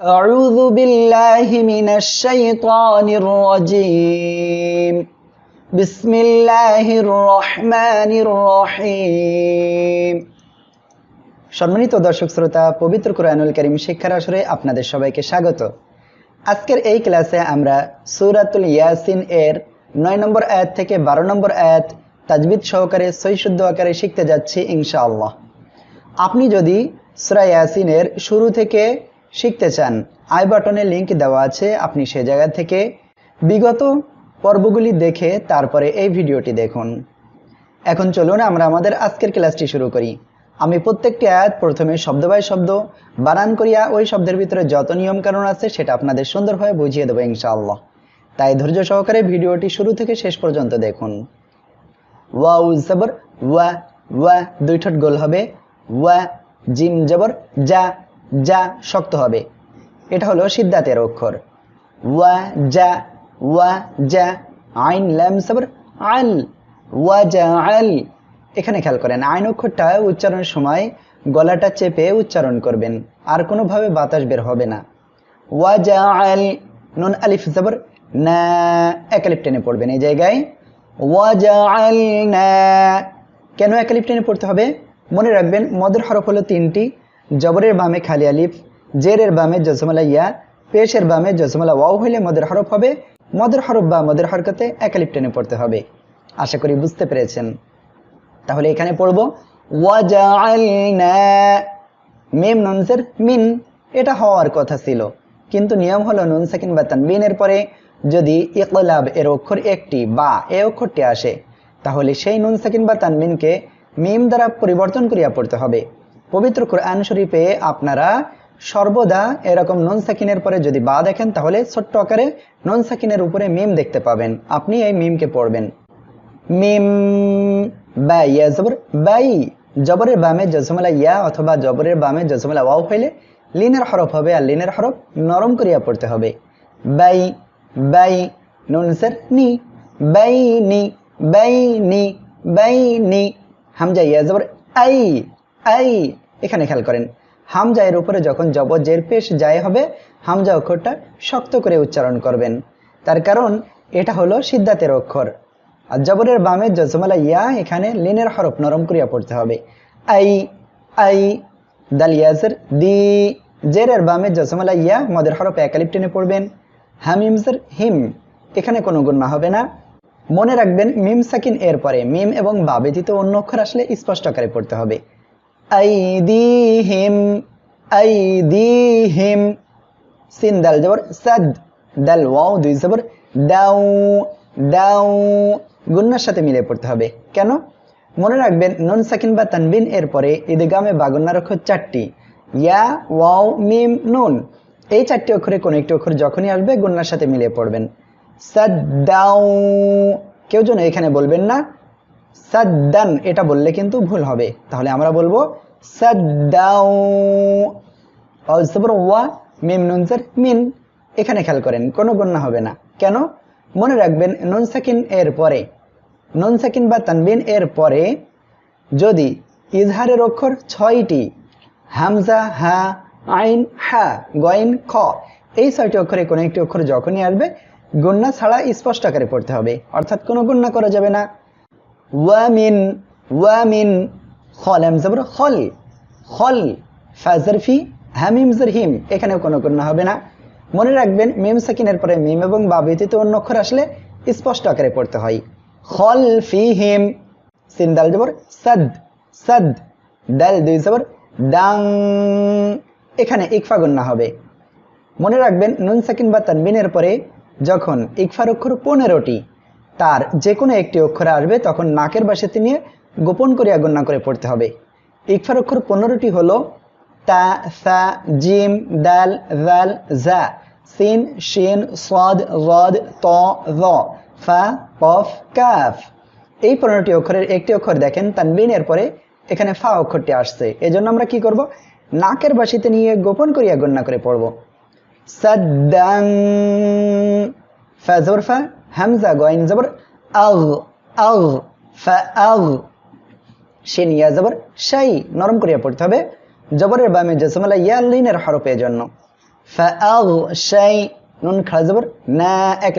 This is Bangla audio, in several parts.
أعوذ بالله من الشيطان الرجيم بسم الله الرحمن الرحيم সম্মানিত দর্শক শ্রোতা পবিত্র কোরআনুল করিম শিক্ষার আসরে আপনাদের সবাইকে স্বাগত আজকের এই ক্লাসে আমরা সূরাতুল ইয়াসিন এর নয় নম্বর আয়াত থেকে বারো নম্বর আয়াত তাজবিদ সহকারে সৈশুদ্ধ আকারে শিখতে যাচ্ছি ইনশাআল্লাহ আপনি যদি সুরা ইয়াসিনের শুরু থেকে শিখতে চান, আই বাটনে লিংক দেওয়া আছে, আপনি সে জায়গা থেকে বিগত পর্বগুলি দেখে তারপরে এই ভিডিওটি দেখুন। এখন চলুন আমরা আমাদের আজকের ক্লাসটি শুরু করি। আমি প্রত্যেকটি আয়াত প্রথমে শব্দ বাই শব্দ, বানান করিয়া ওই শব্দের ভিতরে যত নিয়ম কানুন আছে সেটা আপনাদের সুন্দরভাবে বুঝিয়ে দেবো ইনশাআল্লাহ। তাই ধৈর্য সহকারে ভিডিওটি শুরু থেকে শেষ পর্যন্ত দেখুন। ওয়াউ, জবর, ওয়া ওয়া, দুই ঠোঁট গোল হবে। ওয়া, জিম, জবর যা যা শক্ত হবে। এটা হলো সিদ্ধাতের অক্ষর। ওয়া, যা ওয়া, যা, আইন ল্যাম জবর আল, ওয়া, যা, আল। এখানে খেয়াল করেন, আইন অক্ষরটা উচ্চারণের সময় গলাটা চেপে উচ্চারণ করবেন। আর কোনোভাবে বাতাস বের হবে না। ওয়া, যা, আল, নুন, আলিফ জবর না, একালিপ টেনে পড়বেন এই জায়গায়। ওয়াজাআলনা কেন একালিপ টেনে পড়তে হবে? মনে রাখবেন, মদের হরফ হলো তিনটি। জবরের বামে খালি আলিফ, জেরের বামে জজমালা ইয়া, পেশের বামে জজমালা ওয়াও হইলে মদের হরফ হবে, মদের হরফ বা মদের হরকতে একালিপ টেনে পড়তে হবে। আশা করি বুঝতে পেরেছেন। তাহলে এখানে পড়ব মিম নুনসের মিন, এটা হওয়ার কথা ছিল। কিন্তু নিয়ম হলো নুন, সাকিন বা তানবিনের পরে যদি ইকলাব এর অক্ষর একটি বা এ অক্ষরটি আসে, তাহলে সেই নুন, সাকিন বা তানবিনকে মিম দ্বারা পরিবর্তন করিয়া পড়তে হবে। পবিত্র কোরআন শরীফে আপনারা সর্বদা এরকম নুন সাকিনের পরে যদি বা দেখেন, তাহলে ছোট্ট আকারে নন সাকিনের উপরে মিম দেখতে পাবেন। আপনি এই মিমকে পড়বেন। মিম, বা, ইয়া, জবর, বাই, জবরের বামে জজমলা ইয়া অথবা জবরের বামে জজমলা ওয়াও হইলে লিনের হরফ হবে আর লিনের হরফ নরম করিয়া পড়তে হবে। বাই বাই নুনসের নি, বাই নি বাই নি বাই নি, হামজা, ইয়া, জবর, আই আই এখানে খেয়াল করেন। হামজা এর উপরে যখন জবর জের পেশ যায় হবে, হামজা অক্ষরটা শক্ত করে উচ্চারণ করবেন। তার কারণ, এটা হলো সিদ্ধাতের অক্ষর। আর জবরের বামে জজমালা ইয়া, এখানে লিনের হরফ নরম করিয়া পড়তে হবে। আই আই, দাল ইয়াজের দি, জেরের বামে জজমালা ইয়া, মদের হরফ একালিপ টেনে পড়বেন। হামিমসের হিম, এখানে কোনো গুণা হবে না। মনে রাখবেন, মিম সাকিন এর পরে মিম এবং বা ব্যতীত অন্য অক্ষর আসলে স্পষ্ট আকারে পড়তে হবে। আই দি হিম আই দি হিম সিন দাল জবর সাদ দাল ওয়াও দুই জবর দাউ দাউ গুন্নার সাথে মিলে পড়তে হবে। কেন? মনে রাখবেন, নন, সাকিন বা তানবিন এর পরে ঈদগামে বাগুন্নার অক্ষর চারটি। ইয়া, ওয়াও, মিম, নুন। এই চারটি অক্ষরে কোনো একটি অক্ষর যখনই আসবে গুন্নার সাথে মিলিয়ে পড়বেন। সাদ সাদ্দাউ কেউ যেন এখানে বলবেন না সাদ্দান, এটা বললে কিন্তু ভুল হবে। তাহলে আমরা বলব ওয়া, মিম মিন। এখানে খেয়াল করেন, কোনো গণ্য হবে না। কেন? মনে রাখবেন, নুন, সাকিন এর পরে, নুন, সাকিন বা তানবিন এর পরে যদি ইজহারের অক্ষর ছয়টি, হামজা, হা, আইন, হা গইন খ, এই ছয়টি অক্ষরে কোনো একটি অক্ষর যখনই আসবে গুন্না ছাড়া স্পষ্ট আকারে পড়তে হবে। অর্থাৎ কোনো গুন্না করা যাবে না। ওয়ামিন ওয়ামিন খল এমজবর খল খল ফাজরফি হামিমজর হিম এখানেও কোনো গুন্না হবে না। মনে রাখবেন মিম সাকিনের পরে মিম এবং বা ব্যতীত অন্য অক্ষর আসলে স্পষ্ট আকারে পড়তে হয়। খল ফি হিম সিন্দাল জবর সদ সদ দাল দুই জবর ডাং এখানে ইকফা গণ্য হবে। মনে রাখবেন, নুন, সাকিন বা তানবিনের পরে যখন ইকফার অক্ষর পনেরোটি তার যে কোনো একটি অক্ষরে আসবে, তখন নাকের বাসাতে নিয়ে গোপন করিয়া গণ্য করে পড়তে হবে। ইকফার অক্ষর পনেরোটি হলো তা, সা, জিম, দাল জাল জা সিন, শিন, সদ রদ ত র ফা, কফ, কাফ। এই পনেরোটি অক্ষরের একটি অক্ষর দেখেন তার তানবিনের পরে এখানে ফা অক্ষরটি আসছে। এজন্য আমরা কি করব? নাকের বাসিতে নিয়ে গোপন করিয়া গণ্য করে পড়ব। সাদ্দাং ফা হামজা গয়েন জবর আগ আগ ফা আগ শিন ইয়া জবর শাই নরম করিয়া পড়তে হবে জবরের বামে জসমলা ইয়া লিনের হরফের জন্য ফাআগ শাই নুন খাড়া জবর না এক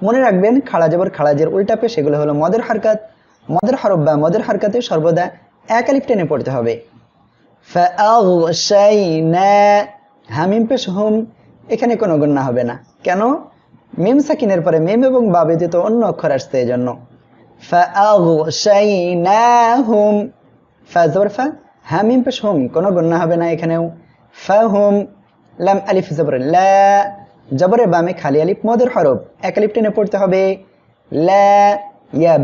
মনে রাখবেন খাড়া জবর খাড়াজের উল্টা পেশ এগুলো হলো মদের হারকাত মদের হরফ বা মদের হারকাতে সর্বদা এক আলিফ পড়তে হবে হামিম পেশ হুম এখানে কোনো গুণনা হবে না কেন মিম সাকিনের পরে মিম এবং বা ব্যতীত অন্য অক্ষর আসছে এই জন্য হুম ফা ফা? হ্যাঁ মিম কোনো গণ্যা হবে না এখানেও। জবরে বামে খালি আলিফ, মদের হরফ। এক আলিফ টেনে পড়তে হবে। ইয়া,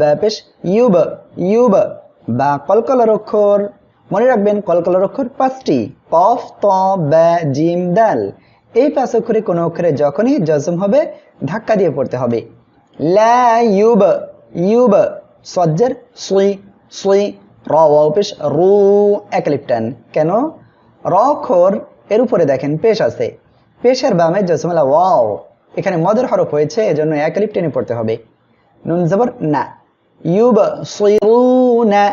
বা বা কলকলার অক্ষর। মনে রাখবেন কলকলার অক্ষর পাঁচটি। কফ, ত, বা, জিম, দাল। এই পাঁচ অক্ষরে কোনো অক্ষরে যখনই জজম হবে, ধাক্কা দিয়ে পড়তে হবে। লা ইউব ইউব, সজ্জের সুই সুই, র পেশ রু একলিপটান কেন? র অক্ষর এর উপরে দেখেন পেশ আছে। পেশের বামে জসমলা ওয়াও। এখানে মদের হরফ হয়েছে, এজন্য একলিপ টেনে পড়তে হবে। নুন জবর না। ইউব সিরুনা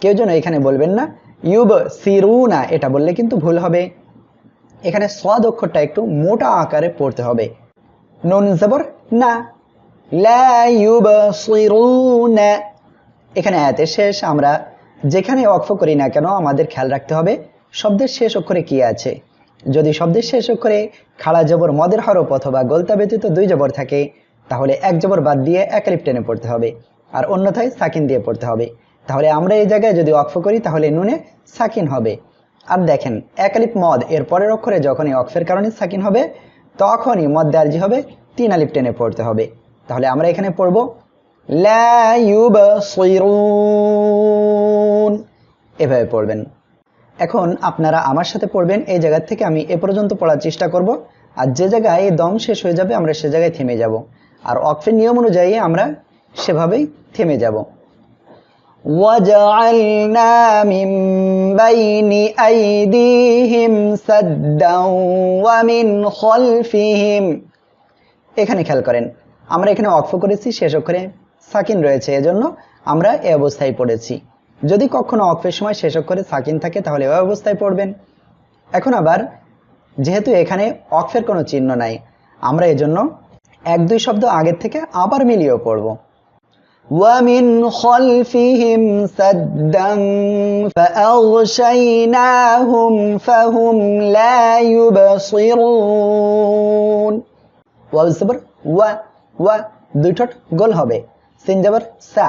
কেউ যেন এখানে বলবেন না, ইউব সিরু না, এটা বললে কিন্তু ভুল হবে। এখানে স্বাদ অক্ষরটা একটু মোটা আকারে পড়তে হবে। নুন জবর? না। এখানে আয়াতের শেষ, আমরা যেখানে অক্ষ করি না কেন, আমাদের খেয়াল রাখতে হবে, শব্দের শেষ অক্ষরে কি আছে? যদি শব্দের শেষ অক্ষরে খাড়া জবর মদের হরফ অথবা গোলতা ব্যতীত দুই জবর থাকে, তাহলে এক জবর বাদ দিয়ে একালিপ টেনে পড়তে হবে, আর অন্যথায় সাকিন দিয়ে পড়তে হবে। তাহলে আমরা এই জায়গায় যদি অক্ষ করি, তাহলে নুনে সাকিন হবে। আর দেখেন, একালিপ মদ এর পরের অক্ষরে যখনই অক্ষের কারণে সাকিন হবে, তখনই মদ দার্জি হবে, তিন আলিপ টেনে পড়তে হবে। তাহলে আমরা এখানে পড়ব এভাবে পড়বেন। এখন আপনারা আমার সাথে পড়বেন, এই জায়গা থেকে আমি এ পর্যন্ত পড়ার চেষ্টা করব, আর যে জায়গায় দম শেষ হয়ে যাবে, আমরা সে জায়গায় থেমে যাব। আর অক্ফের নিয়ম অনুযায়ী আমরা সেভাবেই থেমে যাব। وجعلنا من بين أيديهم سدا ومن خلفهم এখানে খেয়াল করেন আমরা এখানে অক্ষ করেছি শেষ অক্ষরে সাকিন রয়েছে এজন্য আমরা এ অবস্থায় পড়েছি যদি কখনো অক্ষের সময় শেষ অক্ষরে সাকিন থাকে তাহলে ওই অবস্থায় পড়বেন এখন আবার যেহেতু এখানে অক্ষের কোনো চিহ্ন নাই আমরা এজন্য এক দুই শব্দ আগের থেকে আবার মিলিয়েও পড়ব ومن خلفهم سدا فأغشيناهم فهم لا يبصرون ওয়াও জবর ওয়া ওয়া দুই ঠোঁট গোল হবে সিন জবর সা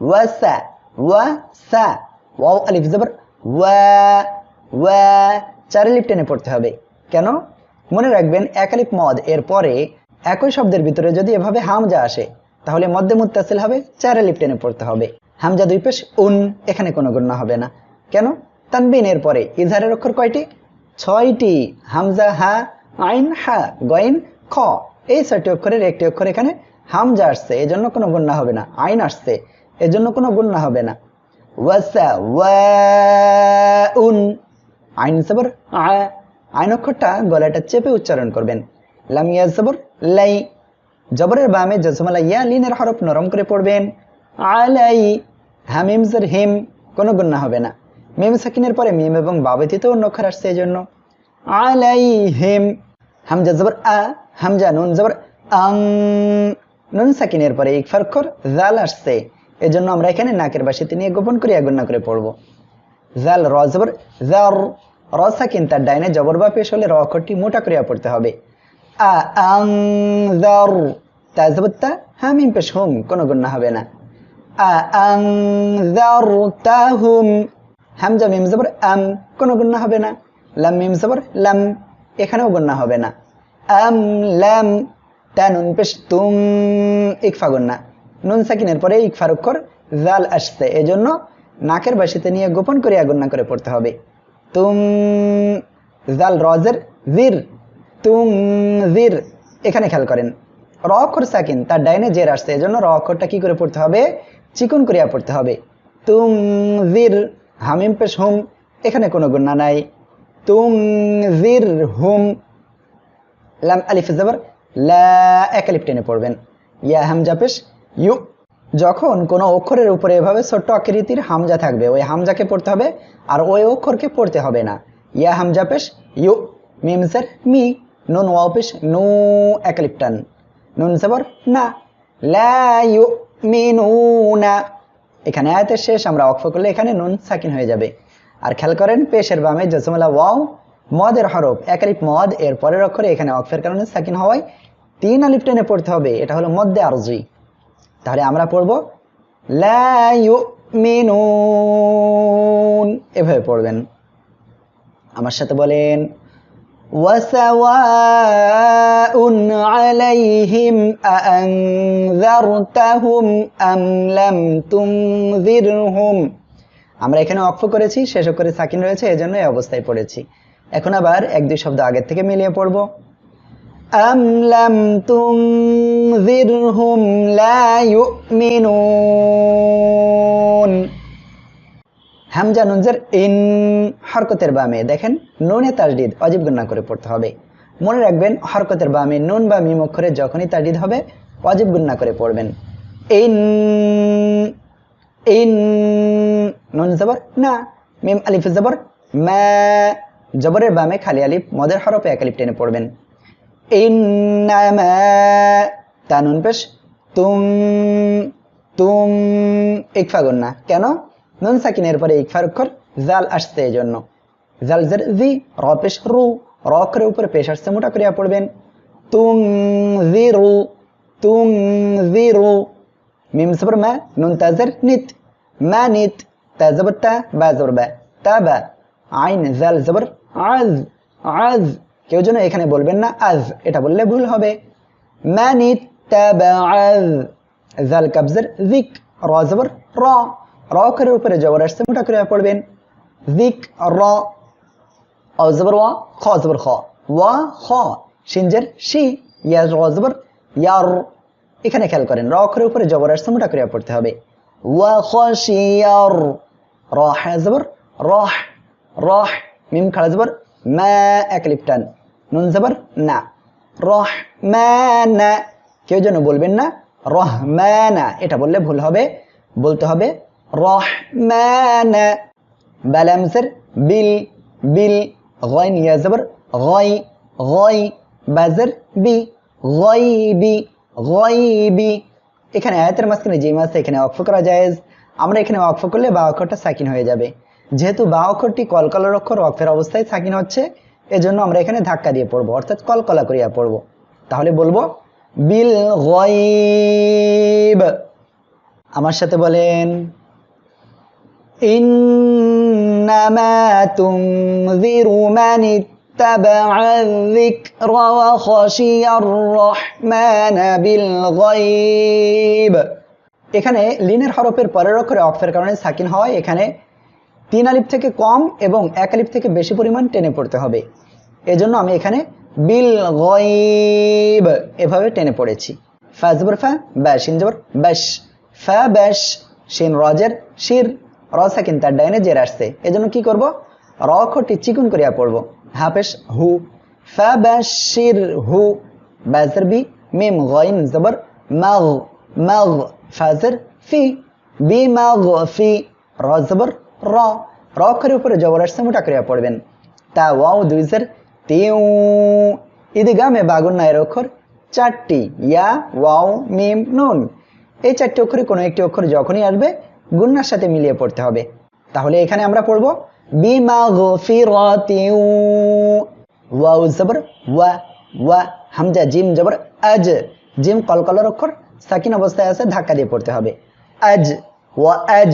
ওয়া সা ওয়া সা ওয়াও আলিফ জবর ওয়া ওয়া চার আলিফ টেনে পড়তে হবে কেন মনে রাখবেন এক আলিফ মদ এর পরে একই শব্দের ভিতরে যদি এভাবে হামজা আসে তাহলে মধ্যে মুত্তাসিল হবে, চার আলিফ টেনে পড়তে হবে। হামজা দুই পেশ, উন, এখানে কোনো গণ্য হবে না। কেন? তানবিন এর পরে ইজহারের অক্ষর কয়টি? ছয়টি। হামজা, হা, আইন, হা গইন খ। এই ছয়টি অক্ষরের একটি অক্ষর এখানে হামজা আসছে, এজন্য কোনো গুণনা হবে না। আইন আসছে, এজন্য কোনো গুণনা হবে না। ওয়াসা ওয়াউন আইন সবর, আ। আইন অক্ষরটা গলাটা চেপে উচ্চারণ করবেন। লাম ইয়া সবর, লাই। জবরের বামে জজমালা ইয়া লিনের হরফ নরম করে পড়বেন। আলাই হামিম জের হিম, কোনো গুণনা হবে না। মিম সাকিনের পরে মিম এবং বাবেতিতে অন্য অক্ষর আসছে এজন্য। আলাই হিম হামজা জবর আ হামজা নুন জবর আং। নুন সাকিনের পরে ইকফার অক্ষর জাল আসছে। এজন্য আমরা এখানে নাকের বাসিতে নিয়ে গোপন করে আগুন করে পড়ব। জাল র জবর জার, র সাকিন তার ডাইনে জবর বা পেশ হলে র অক্ষরটি মোটা করিয়া পড়তে হবে। আ আং জার তা জবর তা হামিম পেশ হুম, কোনো গুণনা হবে না। আ আং জার তা হুম। হামজা মিম জবর আম, কোনো গুণনা হবে না। এখানেও গুণনা হবে না। পেশ তুম, ইকফা গুন্না নুন সাকিনের পরে ইকফার অক্ষর জাল আসছে। এজন্য নাকের বাসিতে নিয়ে গোপন করে আগুন্না করে পড়তে হবে। তুম, জাল রজের, জির তুম জির এখানে খেয়াল করেন। র অক্ষর সাকিন, তার ডাইনে জের আসছে, এজন্য র অক্ষরটা কি করে পড়তে হবে? চিকন করিয়া পড়তে হবে। তুম জির হামিম পেশ হুম, এখানে কোনো গুন্না নাই। তুম জির হুম, লাম আলিফ জবর, লা টেনে পড়বেন। ইয়া হামজা পেশ, ইউ। যখন কোনো অক্ষরের উপরে এভাবে ছোট্ট আকৃতির হামজা থাকবে, ওই হামজাকে পড়তে হবে, আর ওই অক্ষরকে পড়তে হবে না। ইয়া হামজা পেশ, ইউ। মিমসের মি। নুন ওয়াও পেশ নু একালিপটান নুন জবর না ইউমিনুনা এখানে আয়াতের শেষ, আমরা অক্ষ করলে এখানে নুন সাকিন হয়ে যাবে। আর খেয়াল করেন, পেশের বামে জসমলা ওয়াও, মদের হরফ এক মদ, এর পরের অক্ষরে এখানে অক্ষের কারণে সাকিন হওয়ায় তিন আলিফ টেনে পড়তে হবে, এটা হলো মধ্যে আরজি। তাহলে আমরা পড়ব, লা ইউমিনুন। এভাবে পড়বেন। আমার সাথে বলেন وسواء عليهم أأنذرتهم أم لم تنذرهم আমরা এখানে অক্ষ করেছি শেষ করে সাকিন রয়েছে এজন্য এই অবস্থায় পড়েছি এখন আবার এক দুই শব্দ আগের থেকে মিলিয়ে পড়ব أم لم تنذرهم لا يؤمنون হামজা নুনজের ইন হরকতের বামে দেখেন নুনে তাজদিদ অজীব গুণা করে পড়তে হবে। মনে রাখবেন, হরকতের বামে নুন বা মিম অক্ষরে যখনই তাজদিদ হবে, অজীব গুণা করে পড়বেন। ইন নুন জবর, না। মিম আলিফ জবর, মা। জবরের বামে খালি আলিফ, মদের হরফে এক আলিফ টেনে পড়বেন। তা নুন পেশ। তুম তুম, ইকফা গুন্না কেন? নুন সাকিনের পরে ইকফার অক্ষর জাল আসছে এই জন্য জাল জের জি র পেশ রু র অক্ষরের উপরে পেশ আসছে মোটা করিয়া পড়বেন। তুং জি রু তুং জি রু মিম সবর মা, নুন তাজের নিত। মা নিত তা জবর তা, বা জবর বা, তা বা। আইন জাল জবর, আজ আজ। কেউ যেন এখানে বলবেন না, আজ। এটা বললে ভুল হবে। মা নিত, তা বা, আজ। জাল কাবজের জিক, র জবর, র। র অক্ষরের উপরে জবর আসছে মোটা করে পড়বেন অ জবর ওয়া খ জবর খ ওয়া খ সিনজের শি ইয়া র জবর ইয়ার এখানে খেয়াল করেন, র অক্ষরের উপরে জবর আসছে মোটা করে পড়তে হবে। ওয়া, খ শিয়ার র হ্যা জবর রহ রহ মিম খাড়া জবর মা, এক লিপটান নুন জবর না। রহ না। কেউ যেন বলবেন না রহমানা এটা বললে ভুল হবে। বলতে হবে রহমানা বালামসের বিল বিল। গয় নিয়ে জবর গয় গয় বাজের বি গয়বি গয়বি এখানে আয়াতের মাঝখানে যে মাসে এখানে অক্ষ করা যায় আমরা এখানে অক্ষ করলে বা অক্ষরটা সাকিন হয়ে যাবে। যেহেতু বা অক্ষরটি কলকলার অক্ষর অক্ষের অবস্থায় সাকিন হচ্ছে, এজন্য আমরা এখানে ধাক্কা দিয়ে পড়ব, অর্থাৎ কলকলা করিয়া পড়ব। তাহলে বলব, বিল গয়ব। আমার সাথে বলেন ইন্নামা তুনযিরু মান ইত্তাবা'a الذِّكْرَ وَخَشِيَ الرَّحْمَنَ بِالْغَيْبِ এখানে লিনের হরফের পরের অক্ষরে অক্ষের কারণে সাকিন হয় এখানে তিন আলিফ থেকে কম এবং এক আলিফ থেকে বেশি পরিমাণ টেনে পড়তে হবে এজন্য আমি এখানে বিল গয়ব এভাবে টেনে পড়েছি ফা জবর ফা ব্যাস শিন জবর ব্যাস ফা ব্যাস শিন রজের শির র সাকিন তার ডাইনে জের আসছে। এজন্য কি করব? র অক্ষরটি চিকুন করিয়া পড়ব। হাফেশ হু ফা শির হু ব্যাসের বি, মিম গইন জবর, মাগ মাগ, ফাজের ফি, বি মাগ, ফি, র জবর, র। র অক্ষরের উপরে জবর আসছে, মোটা করিয়া পড়বেন। তা ওয়াও দুই দুইজের তিউ। ঈদগামে বাগুন্নায়ের অক্ষর চারটি। ইয়া, ওয়াও, মিম, নুন। এই চারটি অক্ষরে কোনো একটি অক্ষর যখনই আসবে গুন্নার সাথে মিলিয়ে পড়তে হবে। তাহলে এখানে আমরা পড়ব, বিমা গফিরাতিউ ওয়াও জবর, ওয়া ওয়া, হামজা, জিম জবর, আজ। জিম কলকলার অক্ষর, সাকিন অবস্থায় আছে, ধাক্কা দিয়ে পড়তে হবে। আজ, ওয়া, আজ,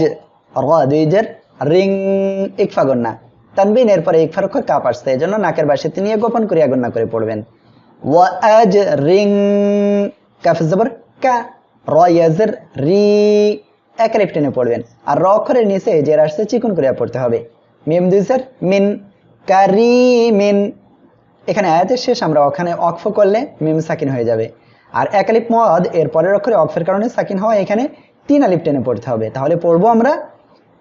র দুইজের রিং, ইকফা গন্না। তানবিন এরপরে ইকফার অক্ষর কাপ আসছে এই জন্য নাকের বাসিতে নিয়ে গোপন করিয়া গণ্যা করে পড়বেন। ওয়া, আজ, রিং, কাফ জবর, কা, র ইয়াজের রি এক রেপ টেনে পড়বেন আর র অক্ষরের নিচে জের আসছে চিকুন করিয়া পড়তে হবে মিম দুইসের মিন কারি মিন এখানে আয়াতের শেষ আমরা ওখানে অক্ফ করলে মিম সাকিন হয়ে যাবে আর এক আলিফ মদ এর পরের অক্ষরে অক্ফের কারণে সাকিন হওয়া এখানে তিন আলিফ টেনে পড়তে হবে তাহলে পড়বো আমরা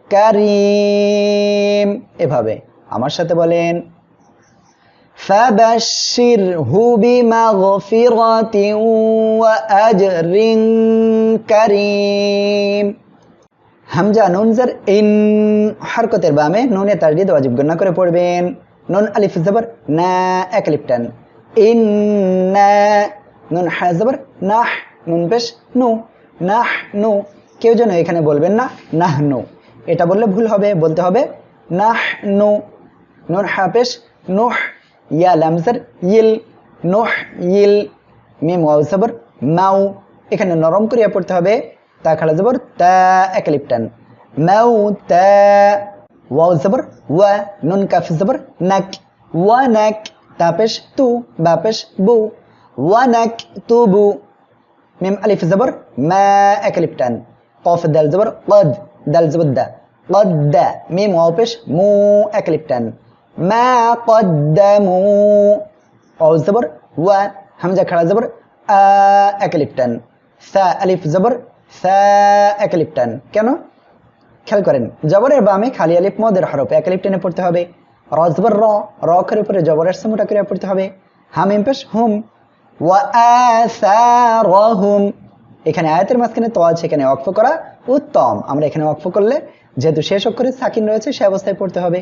কারিম এভাবে আমার সাথে বলেন فبشره بمغفرة وأجر كريم হামজা নুনজার ইন হরকতের বামে নুনে তাজদিদ ওয়াজিব গণ্য করে পড়বেন। নুন আলিফ জবর, না এক আলিফ টান। ইন্না, নুন হ্যাঁ জবর, নাহ, নুন পেশ, নু। নাহ, নু। কেউ যেন এখানে বলবেন না, নাহ, নু। এটা বললে ভুল হবে, বলতে হবে, নাহ, নু। নুন হ্যাঁ পেশ, নুহ, ইয়া লামজার ইল। নুহ, ইল, মিম ওয়াও জবর, মাউ। এখানে নরম করিয়া পড়তে হবে। ता खड़ा जबर ता एकलिप्टन। मऊ ता वाउ जबर, व नून काफ जबर, नक। व नक, तापेश तू, बापेश बू। व नक, तू बू। मिम अलिफ जबर, मा एकलिप्टन। कौफ दल जबर, कद दल जबर द। قد ميم واو بش مو اكليبتن ما قدموا واو زبر و همزه خڑا زبر ا اكليبتن ثا الف زبر স্যাকলিপটান কেন? খেয়াল করেন, জবরের বামে খালি আলিপ মদের হরফ একলিপটানে পড়তে হবে। রজবর র র উপরে জবরের সমুটা করে পড়তে হবে। হাম ইম্পেস হুম হুম। এখানে আয়াতের মাঝখানে তো আছে, এখানে অক্ফ করা উত্তম। আমরা এখানে অক্ফ করলে যেহেতু শেষ অক্ষরে সাকিন রয়েছে, সে অবস্থায় পড়তে হবে।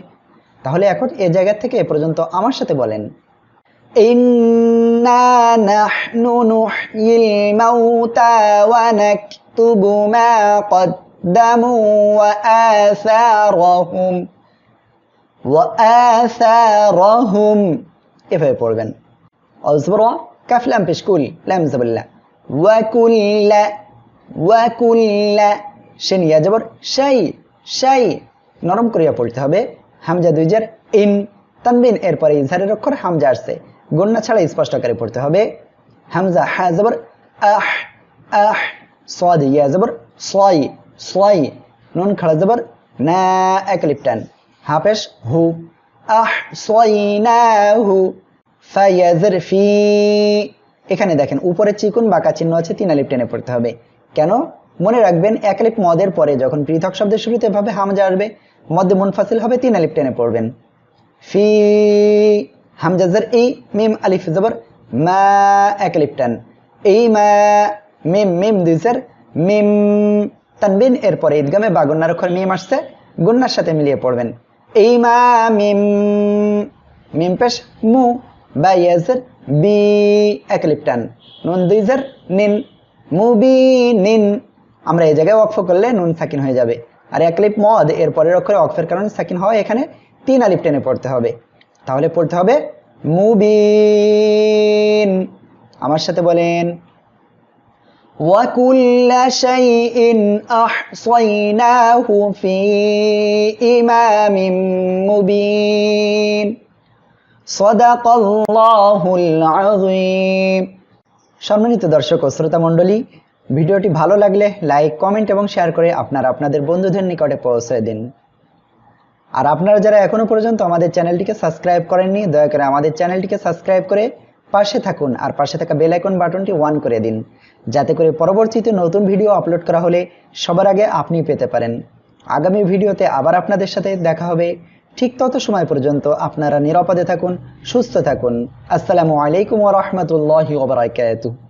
তাহলে এখন এ জায়গা থেকে এ পর্যন্ত আমার সাথে বলেন। ইন্না নাহনু নুহিল মাউতা ওয়া নাক ونكتب ما قدموا وآثارهم وآثارهم এভাবে পড়বেন অজবর কাফ লাম পেশ কুল লাম জবল্লা ওয়াকুল্লা ওয়াকুল্লা শিন ইয়া জবর শাই শাই নরম করিয়া পড়তে হবে হামজা দুইজার ইন তানবিন এরপরে ইজহারের অক্ষর হামজা আসছে গন্না ছাড়া স্পষ্ট আকারে পড়তে হবে হামজা হা জবর আহ আহ ইয়া জবর সাই সাই নুন খাড়া জবর না একলিপটান হাফেশ হু আহ সাইনাহু ফায়াজর ফি এখানে দেখেন উপরে চিকুন বাঁকা চিহ্ন আছে তিন আলিপ টেনে পড়তে হবে কেন মনে রাখবেন এক আলিপ মদের পরে যখন পৃথক শব্দের শুরুতে ভাবে হামজা আসবে মধ্যে মুনফাসিল হবে তিন আলিপ টেনে পড়বেন ফি হামজা হামজাজের ই মিম আলিফ জবর মা এক আলিপ এই মা মিম মিম দুইজার, মিম তানবিন, এরপরে ঈদগামে বা গুন্নার অক্ষর মিম আসছে, গুন্নার সাথে মিলিয়ে পড়বেন। এই মা মিম মিম পেশ মু, বা ইয়াজের বি এক আলিপ টান। নুন দুইজার, নিন মুবি নিন। আমরা এই জায়গায় ওয়াকফ করলে নুন সাকিন হয়ে যাবে। আর এক লিপ মদ এর পরের অক্ষরে অক্ষের কারণে সাকিন হয় এখানে তিন আলিপ টেনে পড়তে হবে। তাহলে পড়তে হবে মুবিন আমার সাথে বলেন وكل شيء أحصيناه في إمام مبين صدق الله العظيم সম্মানিত দর্শক ও শ্রোতা মণ্ডলী ভিডিওটি ভালো লাগলে লাইক কমেন্ট এবং শেয়ার করে আপনারা আপনাদের বন্ধুদের নিকটে পৌঁছে দিন আর আপনারা যারা এখনো পর্যন্ত আমাদের চ্যানেলটিকে সাবস্ক্রাইব করেননি দয়া করে আমাদের চ্যানেলটিকে সাবস্ক্রাইব করে পাশে থাকুন আর পাশে থাকা বেল আইকন বাটনটি ওয়ান করে দিন। যাতে করে পরবর্তীতে নতুন ভিডিও আপলোড করা হলে সবার আগে আপনি পেতে পারেন। আগামী ভিডিওতে আবার আপনাদের সাথে দেখা হবে। ঠিক তত সময় পর্যন্ত আপনারা নিরাপদে থাকুন, সুস্থ থাকুন। আসসালামু আলাইকুম ওয়া রাহমাতুল্লাহি ওয়া বারাকাতুহু।